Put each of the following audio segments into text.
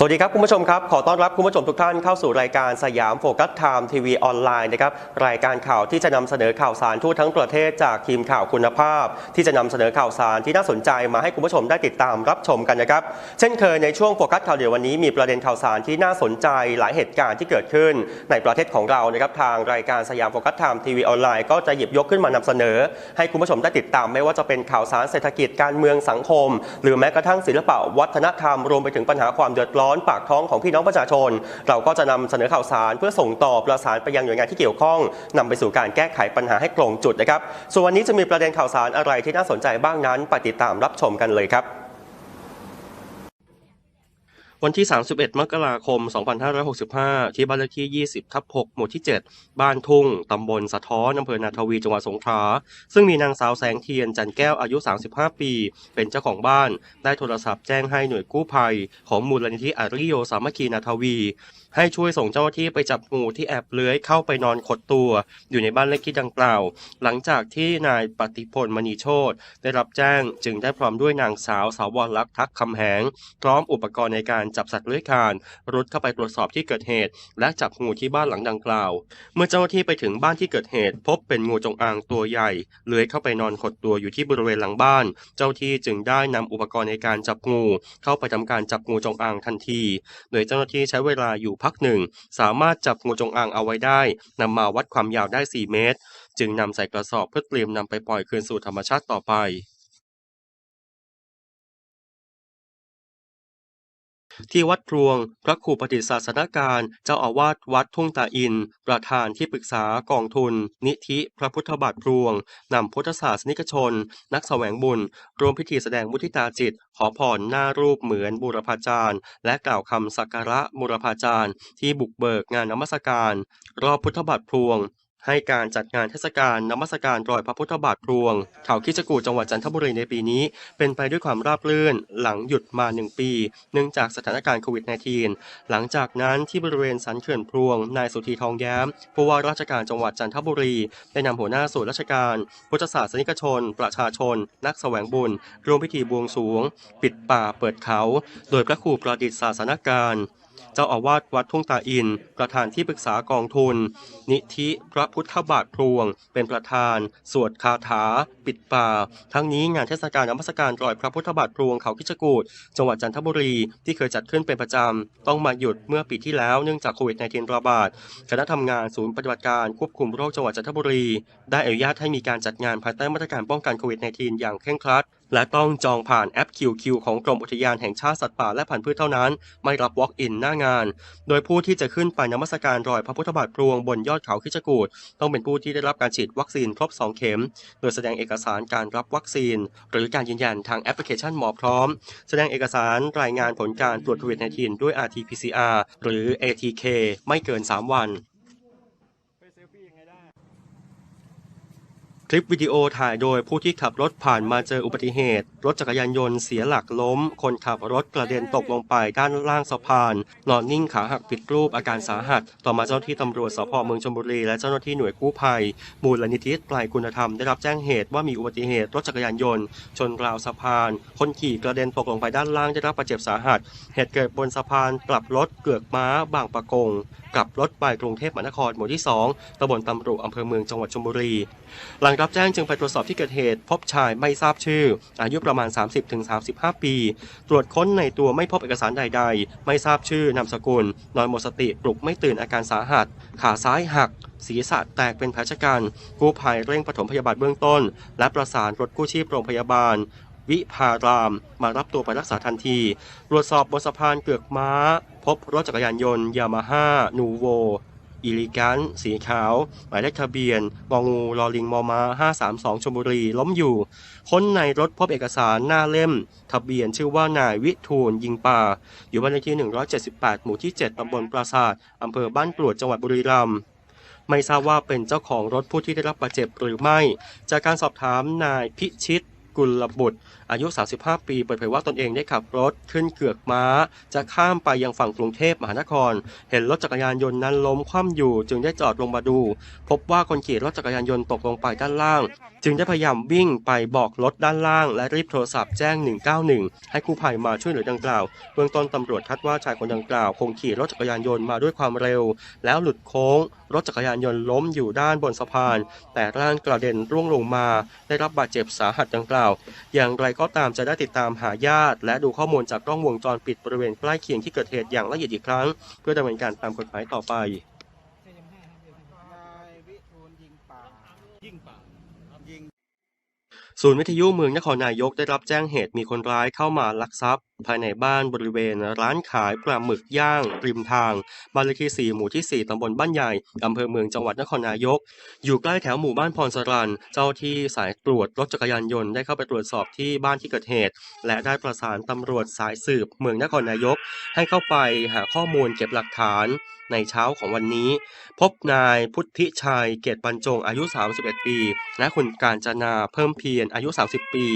สวัสดีครับคุณผู้ชมครับ ขอต้อนรับคุณผู้ชมทุกท่านเข้าสู่รายการสยามโฟกัสไทม์ทีวีออนไลน์นะครับรายการข่าวที่จะนำเสนอข่าวสารทั่วทั้งประเทศจากทีมข่าวคุณภาพ ที่จะนำเสนอข่าวสารที่น่าสนใจมาให้คุณผู้ชมได้ติดตามรับชมกันนะครับเช่นเคยในช่วงโฟกัสข่าวเดี๋ยววันนี้มีประเด็นข่าวสารที่น่าสนใจหลายเหตุการณ์ที่เกิดขึ้น ในประเทศของเรานะครับทางรายการสยามโฟกัสไทม์ทีวีออนไลน์ก็จะหยิบยกขึ้นมานำเสนอ ให้คุณผู้ชมได้ติดตามไม่ว่าจะเป็นข่าวสารเศรษฐกิจการเมืองสังคม หรือแม้กระทั่งศิลปะวัฒนธรรมรวมไปถึงปัญหาความเดือดร้อน้อนปากท้องของพี่น้องประชาชน เราก็จะนำเสนอข่าวสารเพื่อส่งต่อประสานไปยังหน่วยงานที่เกี่ยวข้องนำไปสู่การแก้ไขปัญหาให้ตรงจุดนะครับส่วนวันนี้จะมีประเด็นข่าวสารอะไรที่น่าสนใจบ้างนั้น ไปติดตามรับชมกันเลยครับ วันที่ 31 มกราคม 2565 ที่บ้านเลขที่ 20 ทับ 6 หมู่ที่ 7 บ้านทุ่ง ตำบลสะท้อนอำเภอนาทวี จังหวัดสงขลา ซึ่งมีนางสาวแสงเทียนจันแก้วอายุ 35 ปี เป็นเจ้าของบ้าน ได้โทรศัพท์แจ้งให้หน่วยกู้ภัย ของมูลนิธิอาริโยสามัคคีนาทวี ให้ช่วยส่งเจ้าหน้าที่ไปจับงูที่แอบเลื้อยเข้าไปนอนขดตัว อยู่ในบ้านเลขที่ดังกล่าว หลังจากที่นายปฏิพลมณีโชตได้รับแจ้งจึงได้พร้อมด้วยนางสาวสาวรลักษณ์ทักคำแหง พร้อมอุปกรณ์ในการจับสัตว์เลื้อยคลานรุดเข้าไปตรวจสอบที่เกิดเหตุ และจับงูที่บ้านหลังดังกล่าว เมื่อเจ้าหน้าที่ไปถึงบ้านที่เกิดเหตุ พบเป็นงูจงอางตัวใหญ่เลื้อยเข้าไปนอนขดตัวอยู่ที่บริเวณหลังบ้าน เจ้าหน้าที่จึงได้นำอุปกรณ์ในการจับงู เข้าไปทำการจับงูจงอางทันที โดยเจ้าหน้าที่ใช้เวลาอยู่พักหนึ่ง สามารถจับงูจงอางเอาไว้ได้นำมาวัดความยาวได้ 4 เมตร จึงนำใส่กระสอบเพื่อเตรียมนำไปปล่อยคืนสู่ธรรมชาติต่อไป ที่วัดพรวง พระครูปฏิศาสนการเจ้าอาวาสวัดทุ่งตาอิน ประธานที่ปรึกษากองทุน นิธิพระพุทธบาทพรวงนำพุทธศาสนิกชน นักแสวงบุญรวมพิธีแสดงมุทิตาจิต ขอพรหน้ารูปเหมือนบูรพาจารย์ และกล่าวคำสักการะบูรพาจารย์ ที่บุกเบิกงานนมัสการ รอบพุทธบาทพรวง ให้การจัดงานเทศกาลนมัสการรอยพระพุทธบาทพลวง เขาคิจกูจังหวัดจันทบุรีในปีนี้ เป็นไปด้วยความราบรื่น หลังหยุดมาหนึ่งปี เนื่องจากสถานการณ์โควิด -19 หลังจากนั้นที่บริเวณสันเขื่อนพลวง นายสุธีทองแย้ม ผู้ว่าราชการจังหวัดจันทบุรี ได้นำหัวหน้าส่วนราชการ พุทธศาสนิกชน ประชาชน นักแสวงบุญ ร่วมพิธีบวงสรวง ปิดป่าเปิดเขา โดยพระครูประดิษฐ์ศาสนการ เจ้าอาวาสวัดทุ่งตาอิน ประธานที่ปรึกษากองทุน นิธิพระพุทธบาทพลวง เป็นประธาน สวดคาถา ปิดป่า ทั้งนี้งานเทศกาลนมัสการรอยพระพุทธบาทพลวงเขาคิจกูฏจังหวัดจันทบุรีที่เคยจัดขึ้นเป็นประจำ ต้องมาหยุดเมื่อปีที่แล้วเนื่องจากโควิด -19 ระบาดคณะทำงานศูนย์ปฏิบัติการควบคุมโรคจังหวัดจันทบุรี ได้อนุญาตให้มีการจัดงานภายใต้มาตรการป้องกันโควิด -19 อย่างเคร่งครัด และต้องจองผ่านแอป QQ ของกรมอุทยานแห่งชาติสัตว์ป่าและพันธุ์พืชเท่านั้น ไม่รับ Walk-in หน้างาน โดยผู้ที่จะขึ้นไปนมัสการรอยพระพุทธบาทพลวงบนยอดเขาคิจกูฏต้องเป็นผู้ที่ได้รับการฉีดวัคซีนครบ 2 เข็ม โดยแสดงเอกสารการรับวัคซีน หรือการยืนยันทางแอปพลิเคชันหมอพร้อม แสดงเอกสารรายงานผลการตรวจโควิด -19 ด้วย RT-PCR หรือ ATK ไม่เกิน 3 วัน คลิปวิดีโอถ่ายโดยผู้ที่ขับรถผ่านมาเจออุบัติเหตุ รถจักรยานยนต์เสียหลักล้ม คนขับรถกระเด็นตกลงไปด้านล่างสะพาน นอนนิ่งขาหักผิดรูปอาการสาหัส ต่อมาเจ้าหน้าที่ตำรวจสพเมืองชลบุรี และเจ้าหน้าที่หน่วยกู้ภัย มูลนิธิไตรคุณธรรมได้รับแจ้งเหตุว่ามีอุบัติเหตุรถจักรยานยนต์ ชนราวสะพาน คนขี่กระเด็นตกลงไปด้านล่างได้รับบาดเจ็บสาหัส เหตุเกิดบนสะพานกลับรถเกือกม้าบางปะกงกลับรถไปกรุงเทพมหานครหมู่ที่ 2ตำบลตำรุอำเภอเมืองจังหวัดชลบุรี หลังรับแจ้งจึงไปตรวจสอบที่เกิดเหตุ พบชายไม่ทราบชื่อ อายุประมาณ 30-35 ปี ตรวจค้นในตัวไม่พบเอกสารใด ๆ ไม่ทราบชื่อนามสกุล นอนหมดสติปลุกไม่ตื่นอาการสาหัส ขาซ้ายหักศีรษะแตกเป็นแผลชะกันกู้ภัยเร่งปฐมพยาบาลเบื้องต้น และประสานรถกู้ชีพโรงพยาบาล วิภาราม มารับตัวไปรักษาทันที ตรวจสอบบนสะพานเกือกม้า พบรถจักรยานยนต์ยามาฮ่านูโว อิลิกัน สีขาว หมายเลขทะเบียนงองูลอลิงมอมา532ชลบุรี ล้มอยู่ ค้นในรถพบเอกสารหน้าเล่ม ทะเบียนชื่อว่านายวิทูลยิงป่า อยู่บ้านเลขที่ 178 หมู่ที่ 7ตำบลปราสาทอำเภอบ้านกรวดจังหวัดบุรีรัมย์ไม่ทราบว่าเป็นเจ้าของรถผู้ที่ได้รับบาดเจ็บหรือไม่ จากการสอบถามนายพิชิต กุลบุตร อายุ 35 ปี เปิดเผยว่าตนเองได้ขับรถขึ้นเกือกม้า จะข้ามไปยังฝั่งกรุงเทพมหานคร เห็นรถจักรยานยนต์นั้นล้มคว่ำอยู่ จึงได้จอดลงมาดู พบว่าคนขี่รถจักรยานยนต์ตกลงไปด้านล่าง จึงได้พยายามวิ่งไปบอกรถด้านล่าง และรีบโทรศัพท์แจ้ง 191 ให้กู้ภัยมาช่วยเหลือดังกล่าว เบื้องต้นตำรวจคาดว่าชายคนดังกล่าว คงขี่รถจักรยานยนต์มาด้วยความเร็ว แล้วหลุดโค้ง รถจักรยานยนต์ล้มอยู่ด้านบนสะพาน แต่ร่างกระเด็นร่วงลงมา ได้รับบาดเจ็บสาหัสดังกล่าว อย่างไรก็ตามจะได้ติดตามหาญาติ และดูข้อมูลจากกล้องวงจรปิดบริเวณใกล้เคียงที่เกิดเหตุอย่างละเอียดอีกครั้ง เพื่อดำเนินการตามกฎหมายต่อไปนายวิทูลยิงป่ายิงป่ายิงศูนย์วิทยุเมืองนครนายกได้รับแจ้งเหตุมีคนร้ายเข้ามาลักทรัพย์ ภายในบ้านบริเวณร้านขายปลาหมึกย่างริมทางบ้านเลขที่ 4 หมู่ที่ 4 ตำบลบ้านใหญ่อำเภอเมืองจังหวัดนครนายก อยู่ใกล้แถวหมู่บ้านพรสรัน เจ้าที่สายตรวจรถจักรยานยนต์ได้เข้าไปตรวจสอบที่บ้านที่เกิดเหตุ และได้ประสานตำรวจสายสืบเมืองนครนายก ให้เข้าไปหาข้อมูลเก็บหลักฐานในเช้าของวันนี้ พบนายพุทธิชัยเกตบรรจงอายุ 31 ปี และคุณการจนาเพิ่มเพียรอายุ 30 ปี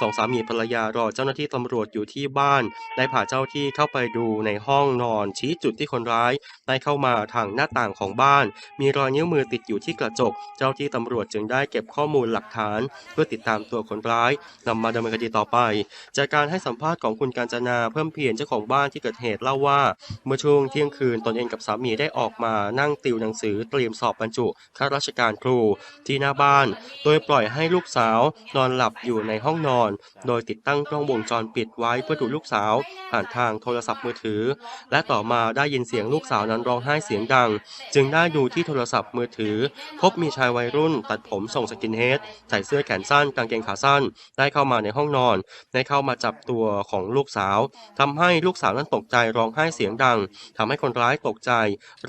สองสามีภรรยารอเจ้าหน้าที่ตำรวจอยู่ที่บ้านได้พาเจ้าที่เข้าไปดูในห้องนอนชี้จุดที่คนร้าย ได้เข้ามาทางหน้าต่างของบ้าน มีรอยนิ้วมือติดอยู่ที่กระจก เจ้าที่ตำรวจจึงได้เก็บข้อมูลหลักฐาน เพื่อติดตามตัวคนร้ายนำมาดำเนินคดีต่อไป จากการให้สัมภาษณ์ของคุณการจนาเพิ่มเพียรเจ้าของบ้านที่เกิดเหตุเล่าว่า เมื่อช่วงเที่ยงคืนตนเองกับสามีได้ออกมานั่งติวหนังสือเตรียมสอบบรรจุข้าราชการครูที่หน้าบ้าน โดยปล่อยให้ลูกสาวนอนหลับอยู่ในห้องนอน โดยติดตั้งกล้องวงจรปิดไว้เพื่อดูลูกสาวผ่านทางโทรศัพท์มือถือ และต่อมาได้ยินเสียงลูกสาวนั้นร้องไห้เสียงดัง จึงได้ดูที่โทรศัพท์มือถือ พบมีชายวัยรุ่น ตัดผมทรงสกินเฮดใส่เสื้อแขนสั้นกางเกงขาสั้น ได้เข้ามาในห้องนอน ได้เข้ามาจับตัวของลูกสาวทำให้ลูกสาวนั้นตกใจร้องไห้เสียงดังทำให้คนร้ายตกใจ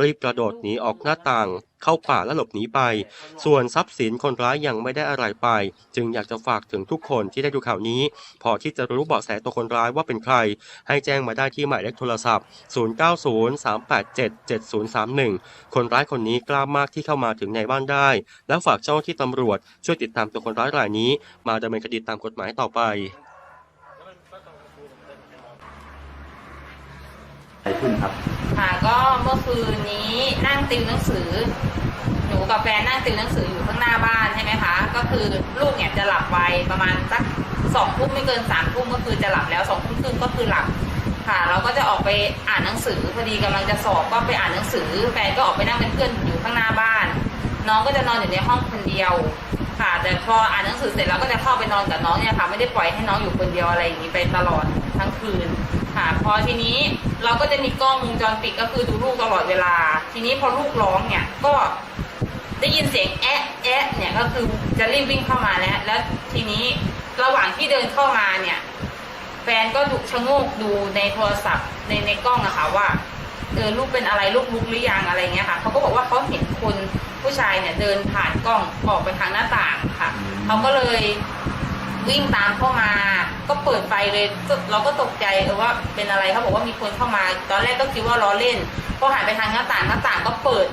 รีบกระโดดหนีออกหน้าต่าง เข้าป่าและหลบหนีไป ส่วนทรัพย์สินคนร้ายยังไม่ได้อะไรไป จึงอยากจะฝากถึงทุกคนที่ได้ดูข่าวนี้ พอที่จะรู้เบาะแสตัวคนร้ายว่าเป็นใคร ให้แจ้งมาได้ที่หมายเลขโทรศัพท์ 0903877031 คนร้ายคนนี้กล้ามากที่เข้ามาถึงในบ้านได้ แล้วฝากเจ้าหน้าที่ตำรวจช่วยติดตามตัวคนร้ายรายนี้ มาดำเนินคดีตามกฎหมายต่อไป อะไรขึ้นครับ ค่ะก็เมื่อคืนนี้นั่งติวหนังสือ หนูกับแฟนนั่งติวหนังสืออยู่ข้างหน้าบ้านใช่ไหมคะ ก็คือลูกเนี่ยจะหลับไปประมาณสักสองทุ่มไม่เกินสามทุ่มก็คือจะหลับแล้วสองทุ่มครึ่งก็คือหลับค่ะ เราก็จะออกไปอ่านหนังสือพอดีกำลังจะสอบก็ไปอ่านหนังสือแฟนก็ออกไปนั่งเป็นเพื่อนอยู่ข้างหน้าบ้าน น้องก็จะนอนอยู่ในห้องคนเดียว ค่ะ แต่พออ่านหนังสือเสร็จเราก็จะเข้าไปนอนกับน้องเนี่ยค่ะ ไม่ได้ปล่อยให้น้องอยู่คนเดียวอะไรอย่างนี้ไปตลอดทั้งคืนค่ะ พอทีนี้ เราก็จะมีกล้องวงจรปิดก็คือดูลูกตลอดเวลา ทีนี้พอลูกร้องเนี่ยก็ได้ยินเสียงแอะแอะเนี่ยก็คือจะรีบวิ่งเข้ามาแล้ว แล้วทีนี้ระหว่างที่เดินเข้ามาเนี่ย แฟนก็ดูชะโงกดูในโทรศัพท์ในในกล้องอะค่ะว่าเออลูกเป็นอะไรลูกลุกหรือยังอะไรเงี้ยค่ะเขาก็บอกว่าเขาเห็นคนผู้ชายเนี่ยเดินผ่านกล้องออกไปทางหน้าต่างค่ะเขาก็เลย วิ่งตามเข้ามา ก็เปิดไฟเลยเราก็ตกใจเออว่าเป็นอะไรเขาบอกว่ามีคนเข้ามา ตอนแรกก็คิดว่าล้อเล่นพอหันไปทางหน้าต่างหน้าต่างก็เปิด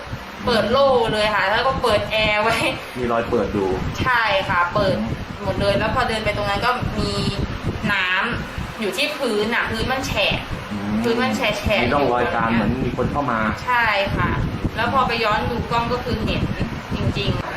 เปิดโล่เลยค่ะ แล้วก็เปิดแอร์ไว้ มีรอยเปิดดู ใช่ค่ะ เปิดหมดเลยแล้วพอเดินไปตรงนั้นก็มีน้ำอยู่ที่พื้นอะพื้นมันแฉะพื้นมันแฉะแฉะมีร่องรอยการเหมือนมีคนเข้ามา ใช่ค่ะ แล้วพอไปย้อนดูกล้องก็คือเห็นจริง ๆ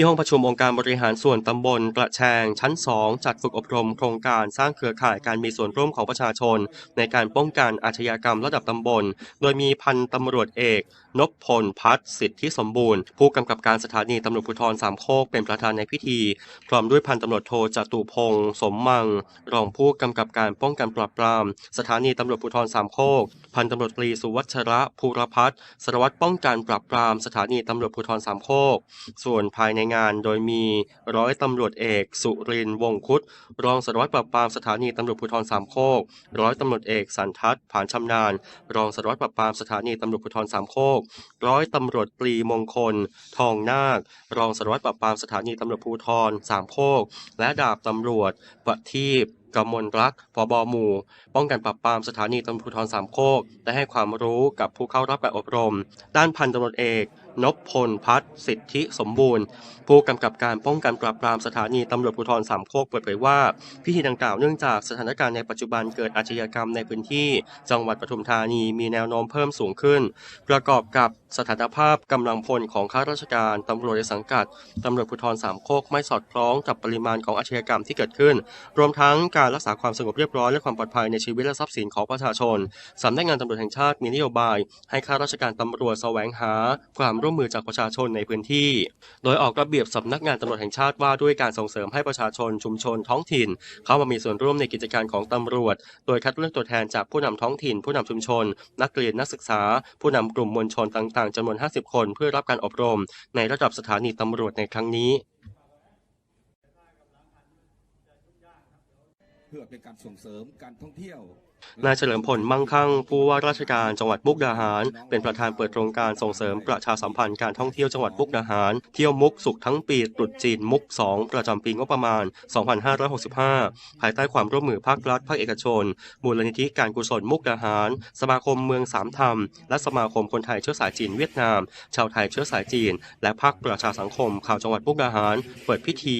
ที่ห้องประชุมองค์การบริหารส่วนตำบลกระแชงชั้น 2 จัดฝึกอบรมโครงการสร้างเครือข่ายการมีส่วนร่วมของประชาชน ในการป้องกันอาชญากรรมระดับตำบล โดยมีพันตำรวจเอกนพพลพัฒสิทธิสมบูรณ์ ผู้กำกับการสถานีตำรวจภูธรสามโคกเป็นประธานในพิธี พร้อมด้วยพันตำรวจโทจตุพงศ์สมมัง รองผู้กำกับการป้องกันปราบปราม สถานีตำรวจภูธรสามโคก พันตำรวจตรีสุวัชระภูรพัฒน์สารวัตรป้องกันปราบปราม สถานีตำรวจภูธรสามโคก ส่วนภายในงาน โดยมีร้อยตำรวจเอก สุรินทร์วงคุดรองสารวัตรปราบปรามสถานีตำรวจภูธรสามโคก ร้อยตำรวจเอกสันทัศน์ผานชำนาญ รองสารวัตรปราบปรามสถานีตำรวจภูธรสามโคก ร้อยตำรวจตรีมงคล ทองนาค รองสารวัตรปราบปรามสถานีตำรวจภูธรสามโคก และดาบตำรวจประทีปกมลรักษ์ผบหมู่ ป้องกันปราบปรามสถานีตำรวจภูธรสามโคก ได้ให้ความรู้กับผู้เข้ารับการอบรม ด้านพันตำรวจเอก นพพลพัฒนสิทธิสมบูรณ์ ผู้กำกับการป้องกันปราบปรามสถานีตำรวจภูธรสามโคกเปิดเผยว่า พิธีดังกล่าวเนื่องจากสถานการณ์ในปัจจุบันเกิดอาชญากรรมในพื้นที่ จังหวัดปทุมธานีมีแนวโน้มเพิ่มสูงขึ้น ประกอบกับสถานภาพกำลังพลของข้าราชการตำรวจในสังกัดตำรวจภูธรสามโคกไม่สอดคล้องกับปริมาณของอาชญากรรมที่เกิดขึ้น รวมทั้งการรักษาความสงบเรียบร้อยและความปลอดภัยในชีวิตและทรัพย์สินของประชาชนสำนักงานตำรวจแห่งชาติมีนโยบาย ให้ข้าราชการตำรวจแสวงหาความร่วมมือจากประชาชนในพื้นที่ โดยออกระเบียบสำนักงานตำรวจแห่งชาติว่าด้วยการส่งเสริมให้ประชาชนชุมชนท้องถิ่น เข้ามามีส่วนร่วมในกิจการของตำรวจ โดยคัดเลือกตัวแทนจากผู้นำท้องถิ่น ผู้นำชุมชน นักเรียนนักศึกษา ผู้นำกลุ่มมวลชนต่างๆจำนวน 50 คน เพื่อรับการอบรม ในระดับสถานีตำรวจในครั้งนี้ เพื่อเป็นการส่งเสริมการท่องเที่ยวนายเฉลิมพลมั่งคั่งผู้ว่าราชการจังหวัดมุกดาหาร เป็นประธานเปิดโครงการส่งเสริมประชาสัมพันธ์การท่องเที่ยวจังหวัดมุกดาหาร เที่ยวมุกสุขทั้งปีตรุษจีนมุก 2 ประจำปีงบประมาณ 2565 ภายใต้ความร่วมมือภาครัฐภาคเอกชน มูลนิธิการกุศลมุกดาหาร สมาคมเมืองสามธรรม และสมาคมคนไทยเชื้อสายจีนเวียดนาม ชาวไทยเชื้อสายจีน และภาคประชาสังคมข่าวจังหวัดมุกดาหาร เปิดพิธี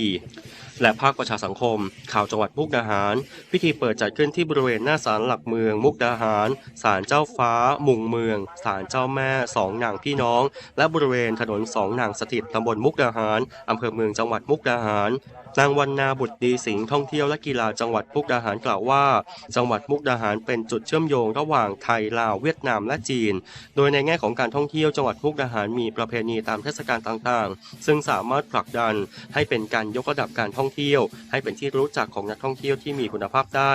และภาคประชาสังคม ข่าวจังหวัดมุกดาหาร พิธีเปิดจัดขึ้นที่บริเวณหน้าศาลหลักเมือง มุกดาหารศาลเจ้าฟ้า มุงเมืองศาลเจ้าแม่สองนางพี่น้อง และบริเวณถนนสองนางสถิตตำบลมุกดาหารอำเภอเมืองจังหวัดมุกดาหารนางวันนาบุตรดีสิงห์ท่องเที่ยวและกีฬาจังหวัดมุกดาหารกล่าวว่า จังหวัดมุกดาหารเป็นจุดเชื่อมโยงระหว่างไทยลาวเวียดนามและจีน โดยในแง่ของการท่องเที่ยวจังหวัดมุกดาหารมีประเพณีตามเทศกาลต่างๆ ซึ่งสามารถผลักดันให้เป็นการยกระดับการท่องเที่ยว ให้เป็นที่รู้จักของนักท่องเที่ยวที่มีคุณภาพได้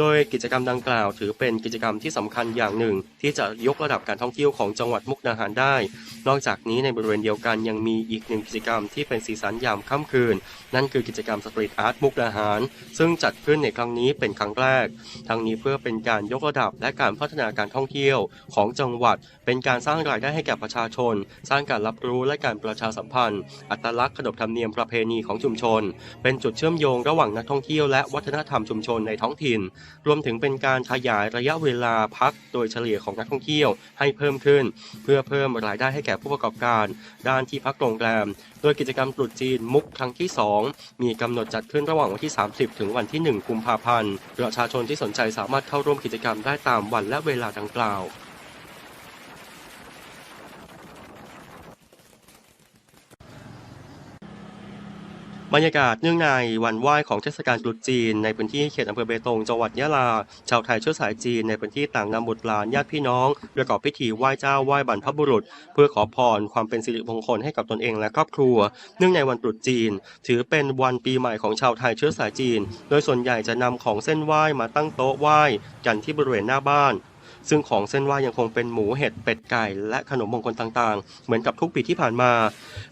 โดยกิจกรรมดังกล่าว ถือเป็นกิจกรรมที่สำคัญอย่างหนึ่ง ที่จะยกระดับการท่องเที่ยวของจังหวัดมุกดาหารได้ นอกจากนี้ในบริเวณเดียวกันยังมีอีกหนึ่งกิจกรรมที่เป็นสีสันยามค่ำคืน นั่นคือกิจกรรมสตรีทอาร์ตมุกดาหาร ซึ่งจัดขึ้นในครั้งนี้เป็นครั้งแรก ทั้งนี้เพื่อเป็นการยกระดับและการพัฒนาการท่องเที่ยวของจังหวัด เป็นการสร้างรายได้ให้แก่ประชาชน สร้างการรับรู้และการประชาสัมพันธ์ อัตลักษณ์ขนบธรรมเนียมประเพณีของชุมชน เป็นจุดเชื่อมโยงระหว่างนักท่องเที่ยวและวัฒนธรรมชุมชนในท้องถิ่นรวมถึงเป็นการขยายระยะเวลาพักโดยเฉลี่ยของนักท่องเที่ยวให้เพิ่มขึ้น เพื่อเพิ่มรายได้ให้แก่ผู้ประกอบการ ด้านที่พักโรงแรม โดยกิจกรรมตรุษจีนมุกครั้งที่ 2 มีกำหนดจัดขึ้นระหว่างวันที่ 30 ถึงวันที่ 1 กุมภาพันธ์ประชาชนที่สนใจสามารถเข้าร่วมกิจกรรมได้ตามวันและเวลาดังกล่าว บรรยากาศเนื่องในวันไหว้ของเทศกาลตรุษจีน ในพื้นที่เขตอำเภอเบตงจังหวัดยะลา ชาวไทยเชื้อสายจีนในพื้นที่ต่างนำบุตรหลานญาติพี่น้อง ประกอบพิธีไหว้เจ้าไหว้บรรพบุรุษ เพื่อขอพรความเป็นสิริมงคลให้กับตนเองและครอบครัว เนื่องในวันตรุษจีน ถือเป็นวันปีใหม่ของชาวไทยเชื้อสายจีน โดยส่วนใหญ่จะนำของเส้นไหว้มาตั้งโต๊ะไหว้กันที่บริเวณหน้าบ้าน ซึ่งของเส้นไหว้ยังคงเป็นหมูเห็ดเป็ดไก่และขนมมงคลต่างๆ เหมือนกับทุกปีที่ผ่านมา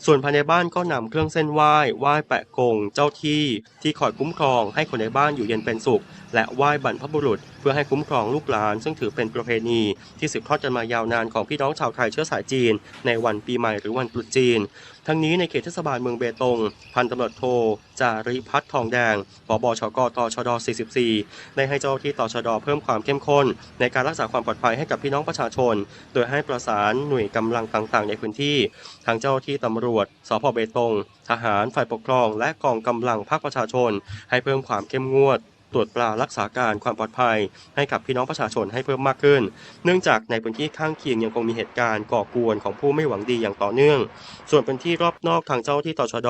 ส่วนภายในบ้านก็นำเครื่องเส้นไหว้ไหว้แปะกง เจ้าที่ที่คอยคุ้มครองให้คนในบ้านอยู่เย็นเป็นสุขและไหว้บรรพบุรุษ เพื่อให้คุ้มครองลูกหลาน ซึ่งถือเป็นประเพณีที่สืบทอดกันมายาวนานของพี่น้องชาวไทยเชื้อสายจีน ในวันปีใหม่หรือวันตรุษจีน ทั้งนี้ในเขตเทศบาลเมืองเบตง พันตำรวจโทจาริพัฒน์ทองแดงผบชกตชด 44 ได้ให้เจ้าที่ตชดเพิ่มความเข้มข้น ในการรักษาความปลอดภัยให้กับพี่น้องประชาชน โดยให้ประสานหน่วยกำลังต่างๆ ในพื้นที่ทางเจ้าหน้าที่ตำรวจสพเบตง ทหารฝ่ายปกครอง และกองกำลังภาคประชาชน ให้เพิ่มความเข้มงวด ตรวจปลารักษาการความปลอดภัย ให้กับพี่น้องประชาชนให้เพิ่มมากขึ้น เนื่องจากในพื้นที่ข้างเคียงยังคงมีเหตุการณ์ก่อกวนของผู้ไม่หวังดีอย่างต่อเนื่อง ส่วนพื้นที่รอบนอกทางเจ้าหน้าที่ตชด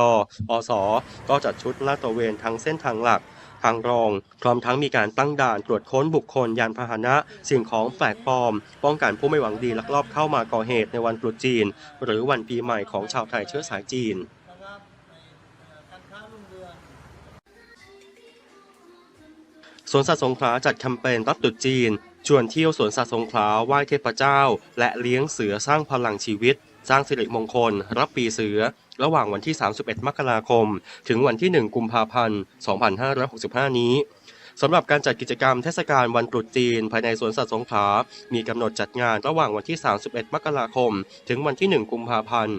อสก็จัดชุดลาดตระเวนทั้งเส้นทางหลักทางรอง พร้อมทั้งมีการตั้งด่านตรวจค้นบุคคลยานพาหนะ สิ่งของแปลกปลอม ป้องกันผู้ไม่หวังดีลักลอบเข้ามาก่อเหตุในวันตรุษจีน หรือวันปีใหม่ของชาวไทยเชื้อสายจีน สวนสัตว์สงขลาจัดแคมเปญรับตรุษจีน ชวนเที่ยวสวนสัตว์สงขลาไหว้เทพเจ้า และเลี้ยงเสือสร้างพลังชีวิต สร้างสิริมงคล รับปีเสือ ระหว่างวันที่ 31 มกราคม ถึงวันที่ 1 กุมภาพันธ์ 2565 นี้ สำหรับการจัดกิจกรรมเทศกาลวันตรุษจีน ภายในสวนสัตว์สงขลา มีกำหนดจัดงานระหว่างวันที่ 31 มกราคม ถึงวันที่ 1 กุมภาพันธ์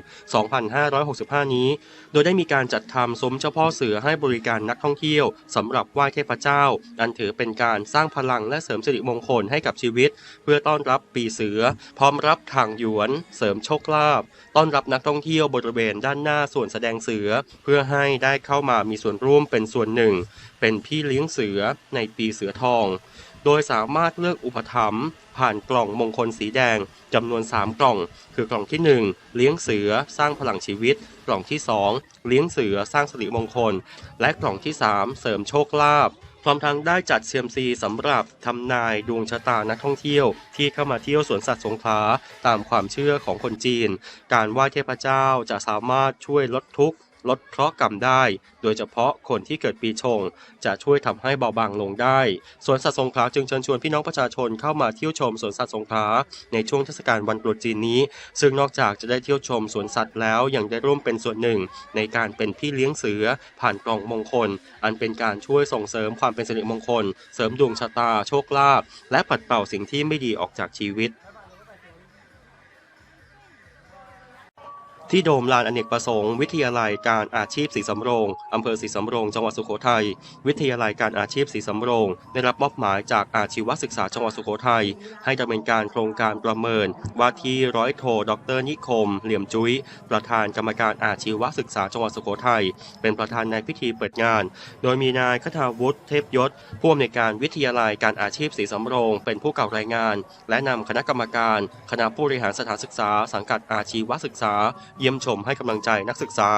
2565 นี้ โดยได้มีการจัดทำซุ้มเจ้าพ่อเสือให้บริการนักท่องเที่ยวสำหรับไหว้เทพเจ้า อันถือเป็นการสร้างพลังและเสริมสิริมงคลให้กับชีวิต เพื่อต้อนรับปีเสือ พร้อมรับทางหยวน เสริมโชคลาภ ต้อนรับนักท่องเที่ยวบริเวณด้านหน้าส่วนแสดงเสือ เพื่อให้ได้เข้ามามีส่วนร่วมเป็นส่วนหนึ่ง เป็นพี่เลี้ยงเสือในปีเสือทอง โดยสามารถเลือกอุปถัมภ์ผ่านกล่องมงคลสีแดงจำนวน 3 กล่อง คือกล่องที่ 1 เลี้ยงเสือสร้างพลังชีวิต กล่องที่ 2 เลี้ยงเสือสร้างสิริมงคล และกล่องที่ 3 เสริมโชคลาภพร้อมทั้งได้จัดเซียมซีสำหรับทำนายดวงชะตานักท่องเที่ยว ที่เข้ามาเที่ยวสวนสัตว์สงขลาตามความเชื่อของคนจีน การไหว้เทพเจ้าจะสามารถช่วยลดทุกข์ ลดเคราะห์กรรมได้ โดยเฉพาะคนที่เกิดปีชง จะช่วยทำให้เบาบางลงได้สวนสัตว์สงขลาจึงเชิญชวนพี่น้องประชาชนเข้ามาเที่ยวชมสวนสัตว์สงขลาในช่วงเทศกาลวันตรุษจีนนี้ ซึ่งนอกจากจะได้เที่ยวชมสวนสัตว์แล้วยังได้ร่วมเป็นส่วนหนึ่ง ในการเป็นพี่เลี้ยงเสือ ผ่านกล่องมงคล อันเป็นการช่วยส่งเสริมความเป็นสิริมงคล เสริมดวงชะตาโชคลาภและปัดเป่าสิ่งที่ไม่ดีออกจากชีวิต ที่โดมลานอเนกประสงค์วิทยาลัยการอาชีพศรีสำโรงอำเภอศรีสำโรงจังหวัดสุโขทัยวิทยาลัยการอาชีพศรีสำโรงได้รับมอบหมายจากอาชีวศึกษาจังหวัดสุโขทัยให้ดำเนินการโครงการประเมิน ว่าที่ร้อยโทดรนิคม เหลี่ยมจุ้ย ประธานกรรมการอาชีวศึกษาจังหวัดสุโขทัยเป็นประธานในพิธีเปิดงาน โดยมีนายคทาวุฒิเทพยศผู้อำนวยการวิทยาลัยการอาชีพศรีสำโรงเป็นผู้กล่าวรายงาน และนำคณะกรรมการ คณะผู้บริหารสถานศึกษา สังกัดอาชีวศึกษาเยี่ยมชมให้กำลังใจนักศึกษา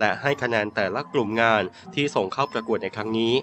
และให้คะแนนแต่ละกลุ่มงานที่ส่งเข้าประกวดในครั้งนี้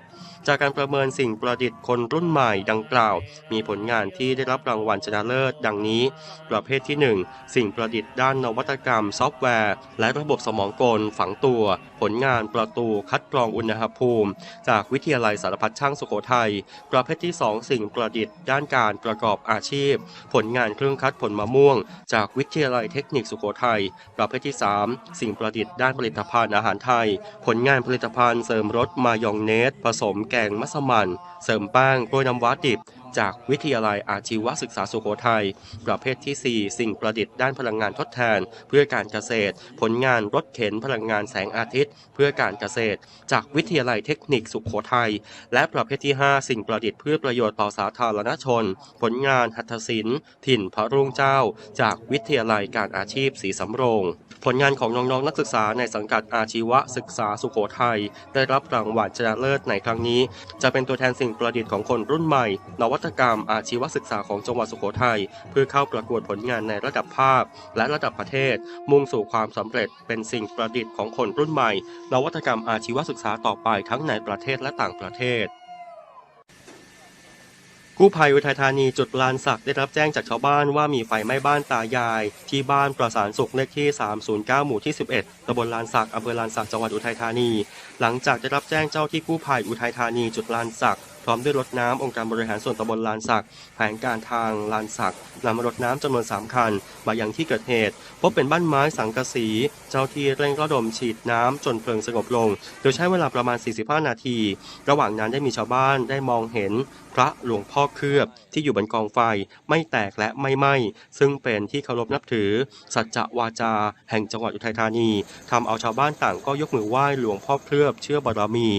จากการประเมินสิ่งประดิษฐ์คนรุ่นใหม่ดังกล่าว มีผลงานที่ได้รับรางวัลชนะเลิศ ดังนี้ ประเภทที่ 1 สิ่งประดิษฐ์ด้านนวัตกรรม ซอฟต์แวร์ และระบบสมองกลฝังตัว ผลงานประตูคัดกรองอุณหภูมิ จากวิทยาลัยสารพัดช่างสุโขทัยประเภทที่ 2 สิ่งประดิษฐ์ด้านการประกอบอาชีพ ผลงานเครื่องคัดผลมะม่วง จากวิทยาลัยเทคนิคสุโขทัยประเภทที่ 3 สิ่งประดิษฐ์ด้านผลิตภัณฑ์อาหารไทย ผลงานผลิตภัณฑ์เสริมรสมายองเนสผสมแกงมัสมั่นเสริมแป้งกล้วยน้ำว้าดิบ จากวิทยาลัยอาชีวศึกษาสุโขทัย ประเภทที่ 4 สิ่งประดิษฐ์ด้านพลังงานทดแทน เพื่อการเกษตร ผลงานรถเข็นพลังงานแสงอาทิตย์ เพื่อการเกษตร จากวิทยาลัยเทคนิคสุโขทัย และประเภทที่ 5 สิ่งประดิษฐ์เพื่อประโยชน์ต่อสาธารณชน ผลงานหัตถศิลป์ถิ่นพระรุ่งเจ้า จากวิทยาลัยการอาชีพศรีสำโรง ผลงานของน้องๆนักศึกษาในสังกัดอาชีวศึกษาสุโขทัยได้รับรางวัลชนะเลิศในครั้งนี้ จะเป็นตัวแทนสิ่งประดิษฐ์ของคนรุ่นใหม่ นวัตกรรม อาชีวศึกษาของจังหวัดสุโขทัยเพื่อเข้าประกวดผลงานในระดับภาคและระดับประเทศ มุ่งสู่ความสำเร็จเป็นสิ่งประดิษฐ์ของคนรุ่นใหม่ นวัตกรรมอาชีวศึกษาต่อไปทั้งในประเทศและต่างประเทศกู้ภัยอุทัยธานีจุดลานสักได้รับแจ้งจากชาวบ้านว่ามีไฟไหม้บ้านตายาย ที่บ้านประสานสุขเลขที่ 309 หมู่ที่ 11ตำบลลานสักอำเภอลานสักจังหวัดอุทัยธานี หลังจากได้รับแจ้งเจ้าที่กู้ภัยอุทัยธานีจุดลานสัก พร้อมด้วยรถน้ำองค์การบริหารส่วนตำบลลานสักแผนการทางลานสักนำรถน้ำจำนวน 3 คัน มายังที่เกิดเหตุ พบเป็นบ้านไม้สังกะสี เจ้าที่เร่งระดมฉีดน้ำจนเพลิงสงบลง โดยใช้เวลาประมาณ 45 นาที ระหว่างนั้นได้มีชาวบ้านได้มองเห็นพระหลวงพ่อเคลือบที่อยู่บนกองไฟไม่แตกและไม่ไหม้ซึ่งเป็นที่เคารพนับถือ สัจจะวาจา แห่งจังหวัดอุทัยธานีทำเอาชาวบ้านต่างก็ยกมือไหว้หลวงพ่อเคลือบเชื่อบารมี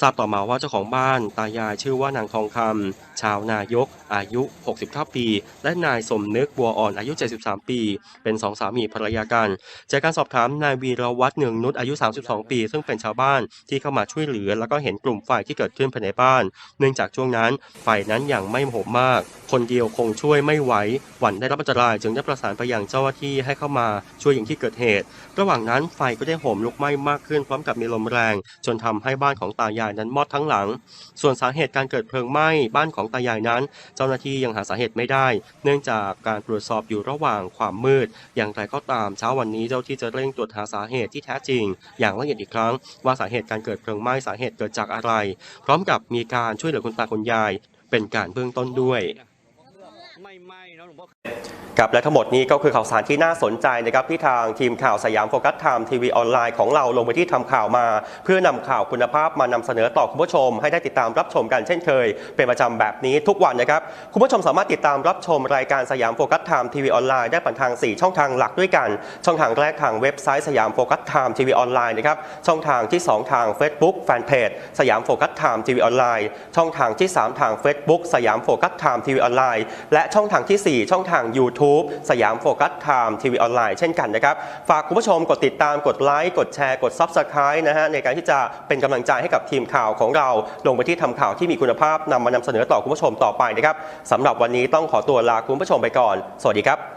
ทราบต่อมาว่าเจ้าของบ้านตายายชื่อว่านางทองคำชาวนายก อายุ 69 ปี และนายสมนึกบัวอ่อนอายุ 73 ปี เป็นสองสามีภรรยากัน จากการสอบถามนายวีรวัฒน์เนืองนุชอายุ 32 ปี ซึ่งเป็นชาวบ้านที่เข้ามาช่วยเหลือ แล้วก็เห็นกลุ่มไฟที่เกิดขึ้นภายในบ้าน เนื่องจากช่วงนั้นไฟนั้นยังไม่โหมมาก คนเดียวคงช่วยไม่ไหวหวั่นได้รับอันตรายจึงได้ประสานไปยังเจ้าหน้าที่ให้เข้ามาช่วยอย่างที่เกิดเหตุ ระหว่างนั้นไฟก็ได้โหมลุกไหม้มากขึ้นพร้อมกับมีลมแรง จนทำให้บ้านของตายายนั้นมอดทั้งหลัง ส่วนสาเหตุการเกิดเพลิงไหม้บ้านของตายายนั้น เจ้าหน้าที่ยังหาสาเหตุไม่ได้ เนื่องจากการตรวจสอบอยู่ระหว่างความมืด อย่างไรก็ตามเช้าวันนี้เจ้าที่จะเร่งตรวจหาสาเหตุที่แท้จริง อย่างละเอียดอีกครั้ง ว่าสาเหตุการเกิดเพลิงไหม้สาเหตุเกิดจากอะไร พร้อมกับมีการช่วยเหลือคุณตาคุณยาย เป็นการเบื้องต้นด้วย นไม่ไหม้นะหลวงพ่อครับและทั้งหมดนี้ก็คือข่าวสารที่น่าสนใจนะครับที่ทางทีมข่าวสยามโฟกัสไทม์ทีวีออนไลน์ของเราลงไปที่ทำข่าวมา เพื่อนำข่าวคุณภาพมานำเสนอต่อคุณผู้ชม ให้ได้ติดตามรับชมกันเช่นเคย เป็นประจำแบบนี้ทุกวันนะครับคุณผู้ชมสามารถติดตามรับชมรายการสยามโฟกัสไทม์ทีวีออนไลน์ได้ผ่านทาง 4 ช่องทางหลักด้วยกัน ช่องทางแรกทางเว็บไซต์สยามโฟกัสไทม์ทีวีออนไลน์นะครับช่องทางที่ 2 ทาง Facebook แฟนเพจสยามโฟกัสไทม์ทีวีออนไลน์ช่องทางที่ 3 ทาง Facebook สยามโฟกัสไทม์ทีวีออนไลน์และช่องทางทีสี่ 4 ช่องทาง YouTube สยามโฟกัสไทม์ทีวีออนไลน์เช่นกันนะครับ ฝากคุณผู้ชมกดติดตามกดไลค์กดแชร์กด Subscribe นะฮะในการที่จะเป็นกำลังใจให้กับทีมข่าวของเราลงไปที่ทำข่าวที่มีคุณภาพนำมานำเสนอต่อคุณผู้ชมต่อไปนะครับสำหรับวันนี้ต้องขอตัวลาคุณผู้ชมไปก่อน สวัสดีครับ